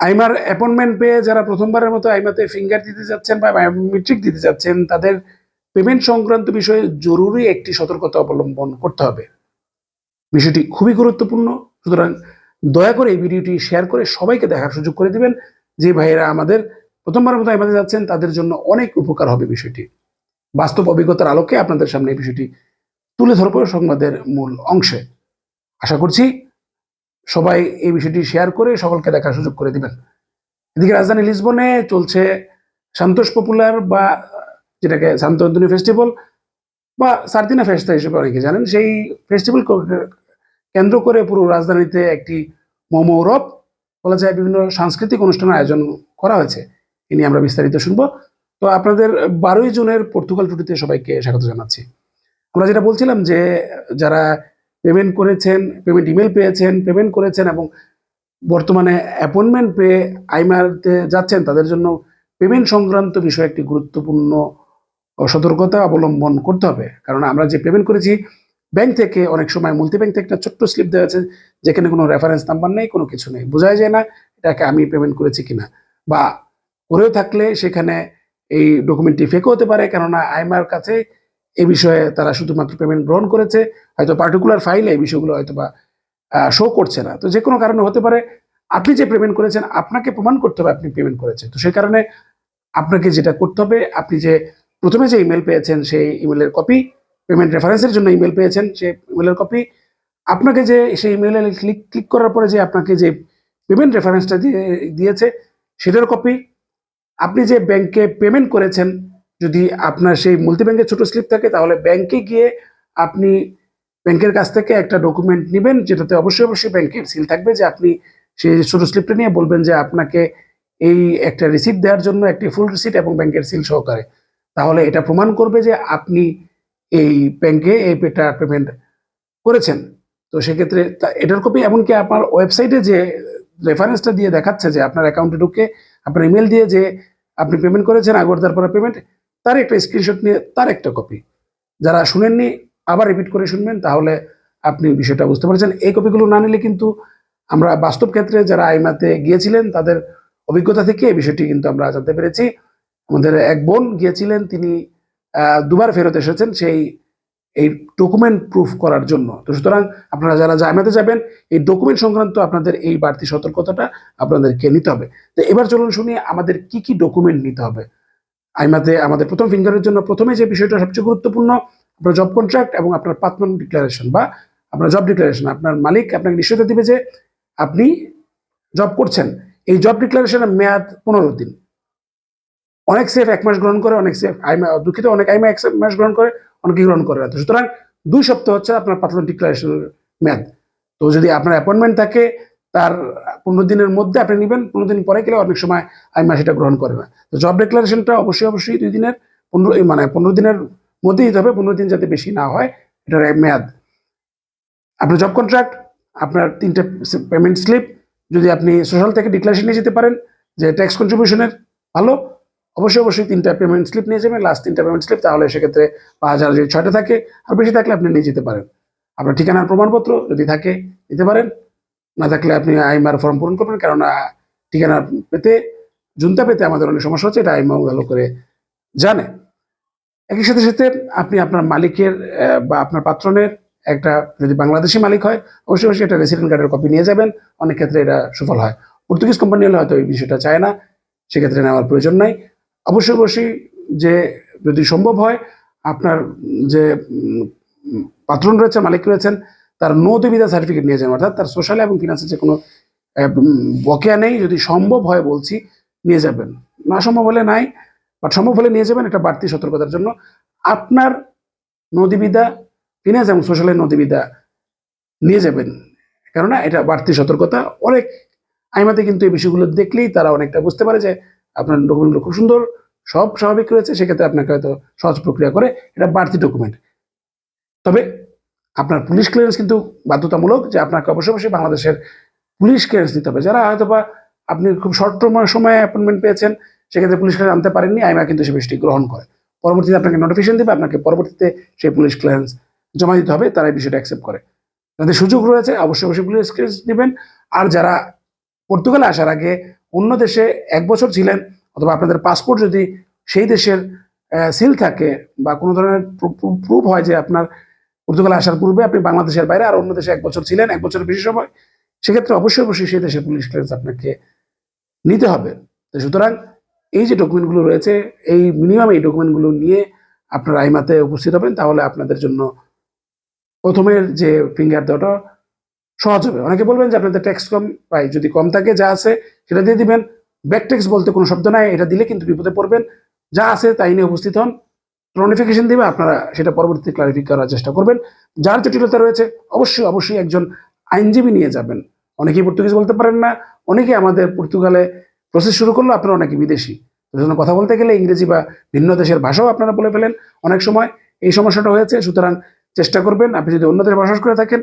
আইমার appointment পেয়ে যারা প্রথমবারের মতো আইমাতে ফিঙ্গার দিতে যাচ্ছেন বা বায়োমেট্রিক দিতে যাচ্ছেন, তাদের পেমেন্ট সংক্রান্ত বিষয়ে জরুরি একটি সতর্কতা অবলম্বন করতে হবে। বিষয়টি খুবই গুরুত্বপূর্ণ। সুতরাং দয়া করে এই ভিডিওটি শেয়ার করে সবাইকে দেখার সুযোগ করে দিবেন যে ভাইয়েরা আমাদের প্রথমবারের মতো আইমাতে যাচ্ছেন, তাদের জন্য অনেক উপকার হবে বিষয়টি। বাস্তব অভিজ্ঞতার আলোকে আপনাদের সামনে এই বিষয়টি তুলে ধরবো সংবাদের মূল অংশে। আশা করছি সবাই এই বিষয়টি শেয়ার করে সকলকে দেখার সুযোগ করে দিবেন। এদিকে রাজধানী লিসবনে চলছে সান্তোষ পপুলার বা, যেটাকে শান্ত ফেস্টিভ্যাল বা সার্দিনা ফেস্তা হিসেবে অনেকে জানেন, সেই ফেস্টিভ্যাল কেন্দ্র করে পুরো রাজধানীতে একটি মমৌরব বলা যায় বিভিন্ন সাংস্কৃতিক অনুষ্ঠানের আয়োজন করা হয়েছে। এ নিয়ে আমরা বিস্তারিত শুনব। তো আপনাদের বারোই জুনের পর্তুগাল টুটিতে সবাইকে স্বাগত জানাচ্ছি। আমরা যেটা বলছিলাম যে, যারা পেমেন্ট করেছেন, পেমেন্ট ইমেল পেয়েছেন, পেমেন্ট করেছেন এবং বর্তমানে অ্যাপয়েন্টমেন্ট পেয়ে আইমারতে যাচ্ছেন, তাদের জন্য পেমেন্ট সংক্রান্ত বিষয়ে একটি গুরুত্বপূর্ণ সতর্কতা অবলম্বন করতে হবে। কারণ আমরা যে পেমেন্ট করেছি, ব্যাংক থেকে অনেক সময় মুলতি ব্যাংক থেকে একটা ছোট্ট স্লিপ দেওয়া আছে, যেখানে কোনো রেফারেন্স নাম্বার নেই, কোনো কিছু নেই। বোঝাই যায় না এটাকে আমি পেমেন্ট করেছি কিনা। বা করেও থাকলে সেখানে এই ডকুমেন্টটি ফেকও হতে পারে, কেননা আইমার কাছে এই বিষয়ে তারা শুধুমাত্র পেমেন্ট গ্রহণ করেছে, হয়তো পার্টিকুলার ফাইলে এই বিষয়গুলো হয়তো বা শো করছে না। তো যে কোনো কারণে হতে পারে, আপনি যে পেমেন্ট করেছেন, আপনাকে প্রমাণ করতে হবে আপনি পেমেন্ট করেছেন। তো সেই কারণে আপনাকে যেটা করতে হবে, আপনি যে প্রথমে যে ইমেল পেয়েছেন, সেই ইমেলের কপি পেমেন্ট রেফারেন্সের জন্য ইমেল পেয়েছেন, সেই ইমেলের কপি আপনাকে যে সেই ইমেলে ক্লিক ক্লিক করার পরে যে আপনাকে যে পেমেন্ট রেফারেন্সটা দিয়ে, দিয়েছে, সেটার কপি আপনি যে ব্যাংকে পেমেন্ট করেছেন যদি আপনার সেই মাল্টি ব্যাংকের ছোট স্লিপ থাকে, তাহলে ব্যাংকে গিয়ে আপনি ব্যাংকের কাছ থেকে একটা ডকুমেন্ট নেবেন, যেটাতে অবশ্যই অবশ্যই ব্যাংকের সিল থাকবে যে আপনি সেই ছোট স্লিপটা নিয়ে বলবেন যে আপনাকে এই একটা রিসিপ্ট দেওয়ার জন্য একটি ফুল রিসিপ্ট এবং ব্যাংকের সিল সহকারে। তাহলে এটা প্রমাণ করবে যে আপনি এই ব্যাংকে এই পেটা পেমেন্ট করেছেন। তো সেক্ষেত্রে এটার কপি এমনকি আপনার ওয়েবসাইটে যে রেফারেন্সটা দিয়ে দেখাচ্ছে যে আপনার অ্যাকাউন্টে ঢুকে আপনার ইমেল দিয়ে যে আপনি পেমেন্ট করেছেন আগর তারপরে পেমেন্ট তার একটা স্ক্রিনশট নিয়ে তার একটা কপি যারা শুনেননি, আবার রিপিট করে শুনবেন, তাহলে আপনি বিষয়টা বুঝতে পারছেন। এই কপিগুলো না নিলে কিন্তু আমরা বাস্তব ক্ষেত্রে যারা আইমাতে গিয়েছিলেন, তাদের অভিজ্ঞতা থেকে এই বিষয়টি কিন্তু আমরা জানতে পেরেছি। আমাদের এক বোন গিয়েছিলেন, তিনি দুবার ফেরত এসেছেন সেই, এই ডকুমেন্ট প্রুফ করার জন্য। তো সুতরাং আপনারা যারা জামাতে যাবেন, এই ডকুমেন্ট সংক্রান্ত আপনাদের এই বাড়তি সতর্কতাটা আপনাদেরকে নিতে হবে। তো এবার চলুন শুনি, আমাদের কি কি ডকুমেন্ট নিতে হবে? আইমাতে আমাদের প্রথম ফিঙ্গারের জন্য প্রথমে যে বিষয়টা সবচেয়ে গুরুত্বপূর্ণ, আপনার জব কন্ট্রাক্ট এবং আপনার পাতমান ডিক্লারেশন বা আপনার জব ডিক্লারেশন আপনার মালিক আপনাকে নিশ্চয়তা দিবে যে আপনি জব করছেন। এই জব ডিক্লারেশনের মেয়াদ পনেরো দিন। অনেক সেফ এক মাস গ্রহণ করে, অনেক সেফ আইমা, দুঃখিত, অনেক আইমা এক মাস গ্রহণ করে, অনেকে গ্রহণ করে সুতরাং দুই সপ্তাহ হচ্ছে আপনার পাতলন ডিক্লারেশনের মেয়াদ। তো যদি আপনার অ্যাপয়েন্টমেন্ট থাকে তার পনেরো দিনের মধ্যে আপনি নেবেন, পনেরো দিন পরে গেলে অনেক সময় আইমা সেটা গ্রহণ করে না তো জব ডিক্লারেশনটা অবশ্যই অবশ্যই দুই দিনের, পনেরো মানে পনেরো দিনের মধ্যেই দিতে হবে, পনেরো দিন যাতে বেশি না হয়, এটার মেয়াদ। আপনার জব কন্ট্রাক্ট আপনার তিনটে পেমেন্ট স্লিপ যদি আপনি সোশ্যাল থেকে ডিক্লারেশন নিয়ে যেতে পারেন যে ট্যাক্স কন্ট্রিবিউশনের ভালো। অবশ্যই অবশ্যই তিনটা পেমেন্ট স্লিপ নিয়ে যাবেন লাস্ট তিনটা পেমেন্ট স্লিপ তাহলে সেক্ষেত্রে পাঁচ হাজার যদি ছয়টা থাকে, আর বেশি থাকলে আপনি নিয়ে যেতে পারেন। আপনার ঠিকানার প্রমাণপত্র যদি থাকে, নিতে পারেন। না থাকলে আপনি আইমার ফর্ম পূরণ করবেন, কেননা ঠিকানা পেতে, জুনতা পেতে আমাদের অনেক সমস্যা হচ্ছে, এটা আইমাও ভালো করে জানে। একই সাথে সাথে আপনি আপনার মালিকের বা আপনার পাত্রনের একটা, যদি বাংলাদেশি মালিক হয়, অবশ্যই অবশ্যই একটা রেসিডেন্ট কার্ডের কপি নিয়ে যাবেন, অনেক ক্ষেত্রে এটা সুফল হয়। পর্তুগিজ কোম্পানি হলে হয়তো এই বিষয়টা চায় না, সেক্ষেত্রে নেওয়ার প্রয়োজন নাই। অবশ্যই অবশ্যই যে যদি সম্ভব হয়, আপনার যে পাত্রন রয়েছে, মালিক রয়েছেন তার নো সার্টিফিকেট নিয়ে যান অর্থাৎ তার সোশ্যাল এবং ফিনান্সের যে কোনো বকেয়া নেই, যদি সম্ভব হয় বলছি, নিয়ে যাবেন। না সম্ভব হলে নাই বাট সম্ভব হলে নিয়ে যাবেন, এটা বাড়তি সতর্কতার জন্য। আপনার নদীবিদা ফিনান্স এবং সোশ্যালের নদীবিদা নিয়ে যাবেন। কেননা এটা বাড়তি সতর্কতা। অনেক আইমাতে কিন্তু এই বিষয়গুলো দেখলেই তারা অনেকটা বুঝতে পারে যে আপনার ডকুমেন্টগুলো খুব সুন্দর, সব স্বাভাবিক রয়েছে, সেক্ষেত্রে আপনাকে হয়তো সহজ প্রক্রিয়া করে এটা বাড়তি ডকুমেন্ট তবে আপনার পুলিশ ক্লিয়ারেন্স কিন্তু বাধ্যতামূলক যে আপনাকে অবশ্যই অবশ্যই বাংলাদেশের পুলিশ ক্লিয়ারেন্স নিতে হবে। যারা হয়তো বা আপনি খুব শর্ট সময়ে অ্যাপয়েন্টমেন্ট পেয়েছেন, সেক্ষেত্রে পুলিশ ক্লিয়ারেন্স আনতে পারেননি, আইমা কিন্তু সে বিষয়টি গ্রহণ করে। পরবর্তীতে আপনাকে নোটিফিকেশন দেবে, আপনাকে পরবর্তীতে সেই পুলিশ ক্লিয়ারেন্স জমা দিতে হবে তারা এই বিষয়টা অ্যাকসেপ্ট করে। যাদের সুযোগ রয়েছে, অবশ্যই অবশ্যই পুলিশ ক্লিয়ারেন্স নেবেন আর যারা পর্তুগালে আসার আগে অন্য দেশে এক বছর ছিলেন, অথবা আপনাদের পাসপোর্ট যদি সেই দেশের সিল থাকে বা কোনো ধরনের প্রুফ হয় যে আপনার পর্তুগালে আসার পূর্বে আপনি বাংলাদেশের বাইরে আর অন্য দেশে এক বছর ছিলেন, এক বছরের বেশি সময়, সেক্ষেত্রে অবশ্যই অবশ্যই সেই দেশের পুলিশ ক্লিয়ারেন্স আপনাকে নিতে হবে। তো সুতরাং এই যে ডকুমেন্টগুলো রয়েছে, এই মিনিমাম এই ডকুমেন্টগুলো নিয়ে আপনারা আইমাতে উপস্থিত হবেন, তাহলে আপনাদের জন্য প্রথমের যে ফিঙ্গার দেওয়াটা সহজ হবে। অনেকে বলবেন যে আপনাদের ট্যাক্স কম পাই যদি কম থাকে, যা আছে সেটা দিয়ে দিবেন। ব্যাক ট্যাক্স বলতে কোনো শব্দ নাই, এটা দিলে কিন্তু বিপদে পড়বেন। যা আছে তাই নিয়ে উপস্থিত হন। নোটিফিকেশন দিবে, আপনারা সেটা পরবর্তীতে ক্লারিফাই করার চেষ্টা করবেন। যার জটিলতা রয়েছে, অবশ্যই অবশ্যই একজন আইনজীবী নিয়ে যাবেন। অনেকেই পর্তুগিজ বলতে পারেন না অনেকে আমাদের পর্তুগালে প্রসেস শুরু করল, আপনারা অনেকে বিদেশি। জন্য কথা বলতে গেলে ইংরেজি বা ভিন্ন দেশের ভাষাও আপনারা বলে ফেলেন। অনেক সময় এই সমস্যাটা হয়েছে, সুতরাং চেষ্টা করবেন, আপনি যদি অন্য দেশে বসবাস করে থাকেন,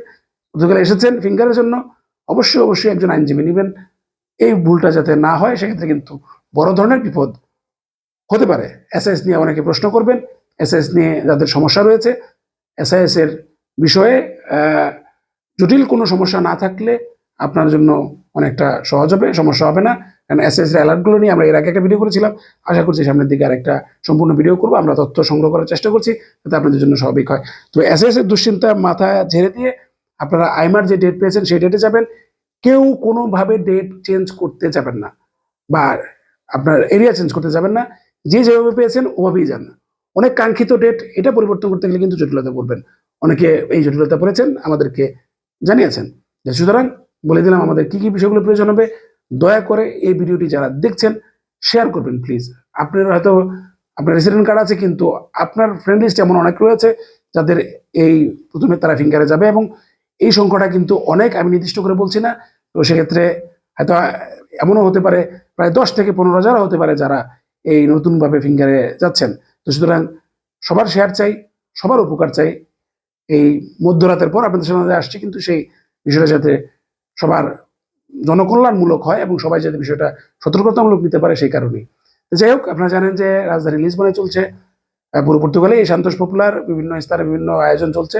পর্তুগালে এসেছেন ফিঙ্গারের জন্য, অবশ্যই অবশ্যই একজন আইনজীবী নেবেন। এই ভুলটা যাতে না হয়, সেক্ষেত্রে কিন্তু বড় ধরনের বিপদ হতে পারে। এসআইএস নিয়ে অনেকে প্রশ্ন করবেন। এসআইএস নিয়ে যাদের সমস্যা রয়েছে, এসআইএস এর বিষয়ে জটিল কোনো সমস্যা না থাকলে আপনার জন্য অনেকটা সহজ হবে, সমস্যা হবে না। কারণ এসএস অ্যালার্টগুলো নিয়ে আমরা এর আগে একটা ভিডিও করেছিলাম। আশা করছি সামনের দিকে আরেকটা সম্পূর্ণ ভিডিও করব। আমরা তথ্য সংগ্রহ করার চেষ্টা করছি যাতে আপনাদের জন্য স্বাভাবিক হয়। তো এসএস এর দুশ্চিন্তা মাথায় ঝেড়ে দিয়ে আপনারা আইমার যে ডেট পেয়েছেন, সেই ডেটে যাবেন। কেউ কোনোভাবে ডেট চেঞ্জ করতে যাবেন না বা আপনার এরিয়া চেঞ্জ করতে যাবেন না। যে যেভাবে পেয়েছেন, ওভাবেই যান অনেক কাঙ্ক্ষিত ডেট এটা পরিবর্তন করতে গেলে কিন্তু জটিলতা পড়বেন। অনেকে এই জটিলতা পড়েছেন, আমাদেরকে জানিয়েছেন। যে সুতরাং বলে দিলাম আমাদের কি কি বিষয়গুলো প্রয়োজন হবে, দয়া করে এই ভিডিওটি যারা দেখছেন শেয়ার করবেন প্লিজ আপনার হয়তো, আপনার রেসিডেন্ট কার্ড আছে কিন্তু আপনার ফ্রেন্ড লিস্ট এমন অনেক রয়েছে যাদের এই প্রথমে তারা ফিঙ্গারে যাবে এবং এই সংখ্যাটা কিন্তু অনেক আমি নির্দিষ্ট করে বলছি না। তো সেক্ষেত্রে হয়তো এমনও হতে পারে, প্রায় দশ থেকে পনেরো হাজার হতে পারে যারা এই নতুনভাবে ফিঙ্গারে যাচ্ছেন। তো সুতরাং সবার শেয়ার চাই, সবার উপকার চাই। এই মধ্যরাতের পর আপনাদের সামনে আসছে, কিন্তু সেই বিষয়টা যাতে সবার জনকল্যাণমূলক হয় এবং সবাই যাতে বিষয়টা সতর্কতামূলক নিতে পারে সেই কারণেই। যাই হোক, আপনারা জানেন যে রাজধানী লিসবনে চলছে পুরো পর্তুগালে এই সান্তোষ পপুলার বিভিন্ন স্তরে বিভিন্ন আয়োজন চলছে।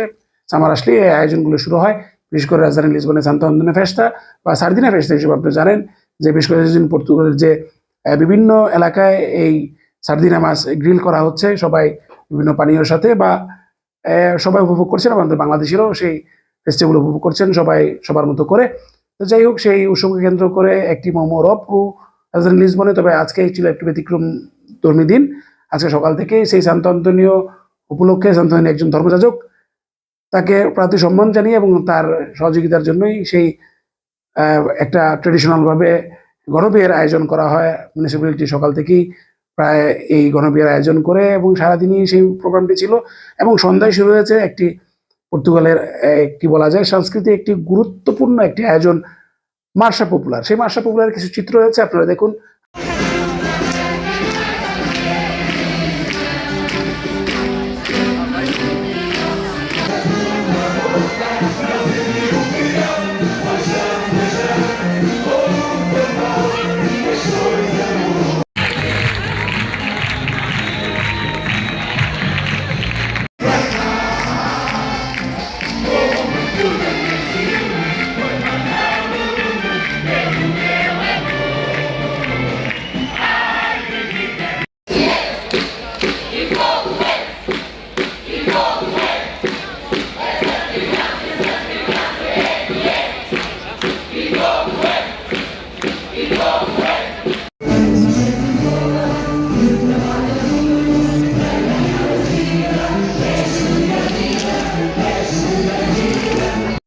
সামার আসলে এই আয়োজনগুলো শুরু হয়, বিশেষ করে রাজধানী লিসবনে সান্তো ফেস্তা বা সার্দিনা ফেস্তা হিসেবে আপনি জানেন যে বেশ কয়েকদিন পর্তুগালের যে বিভিন্ন এলাকায় এই সার্দিনা মাছ গ্রিল করা হচ্ছে, সবাই বিভিন্ন পানীয়র সাথে বা সবাই উপভোগ করছেন, আমাদের বাংলাদেশিরাও সেই ফেস্টিভ্যাল উপভোগ করছেন, সবাই সবার মতো করে। তো যাই হোক, সেই উৎসবকে কেন্দ্র করে একটি মোমো রপু রাজধানী লিসবনে তবে আজকে ছিল একটু ব্যতিক্রম ধর্মী দিন। আজকে সকাল থেকে সেই শান্ত আন্তনীয় উপলক্ষে, শান্ত একজন ধর্মযাজক তাকে প্রাতি সম্মান জানিয়ে এবং তার সহযোগিতার জন্যই সেই একটা ট্রেডিশনাল ভাবে গণবিয়ের আয়োজন করা হয়। মিউনিসিপ্যালিটি সকাল থেকেই প্রায় এই গণবিয়ার আয়োজন করে এবং সারাদিনই সেই প্রোগ্রামটি ছিল এবং সন্ধ্যায় শুরু হয়েছে একটি পর্তুগালের একটি বলা যায়, সাংস্কৃতিক একটি গুরুত্বপূর্ণ একটি আয়োজন মার্শা পপুলার। সেই মার্শা পপুলার কিছু চিত্র রয়েছে, আপনারা দেখুন।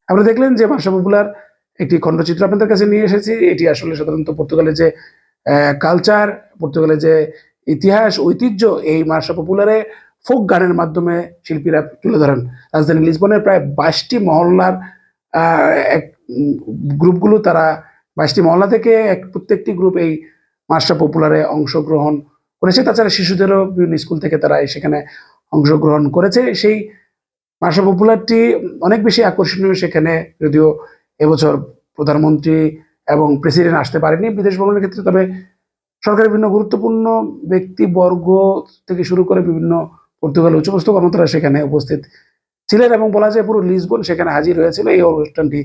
আমরা দেখলেন যে মার্শা পপুলার একটি খণ্ডচিত্র আপনাদের কাছে নিয়ে এসেছি। এটি আসলে সাধারণত পর্তুগালের যে কালচার পর্তুগালের যে ইতিহাস, ঐতিহ্য, এই মার্শা পপুলারে ফোক গানের মাধ্যমে শিল্পীরা তুলে ধরেন। রাজধানী লিসবনের প্রায় বাইশটি মহল্লার এক গ্রুপগুলো তারা, বাইশটি মহল্লা থেকে এক প্রত্যেকটি গ্রুপ এই মার্শা পপুলারে অংশগ্রহণ করেছে। তাছাড়া শিশুদেরও বিভিন্ন স্কুল থেকে তারা সেখানে অংশগ্রহণ করেছে। সেই মার্শা পপুলারটি অনেক বেশি আকর্ষণীয় সেখানে, যদিও এবছর প্রধানমন্ত্রী এবং প্রেসিডেন্ট আসতে পারেনি বিদেশ ভ্রমণের ক্ষেত্রে, তবে সরকারের বিভিন্ন গুরুত্বপূর্ণ ব্যক্তিবর্গ থেকে শুরু করে বিভিন্ন পর্তুগাল উচ্চপস্ত কর্মকর্তারা সেখানে উপস্থিত ছিলেন এবং বলা যায় পুরো লিসবন সেখানে হাজির হয়েছিল এই অনুষ্ঠানটি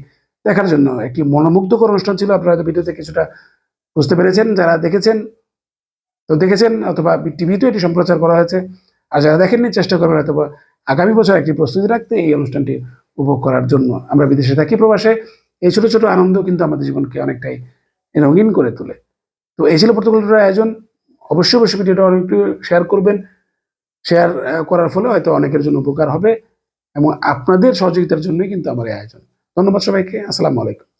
দেখার জন্য। একটি মনোমুগ্ধকর অনুষ্ঠান ছিল, আপনারা হয়তো ভিডিওতে কিছুটা বুঝতে পেরেছেন, যারা দেখেছেন তো দেখেছেন, অথবা টিভিতেও এটি সম্প্রচার করা হয়েছে। আর যারা দেখেননি, চেষ্টা করবেন হয়তো বা আগামী বছর একটি প্রস্তুতি রাখতে এই অনুষ্ঠানটি উপভোগ করার জন্য আমরা বিদেশে থাকি প্রবাসে, এই ছোট ছোট আনন্দ কিন্তু আমাদের জীবনকে অনেকটাই রঙিন করে তোলে। তো এই ছিল প্রটোকলের আয়োজন। অবশ্যই অবশ্যই ভিডিওটা অনেকটু শেয়ার করবেন। শেয়ার করার ফলে হয়তো অনেকের জন্য উপকার হবে এবং আপনাদের সহযোগিতার জন্যই কিন্তু আমার এই আয়োজন। ধন্যবাদ সবাইকে। আসসালামু আলাইকুম।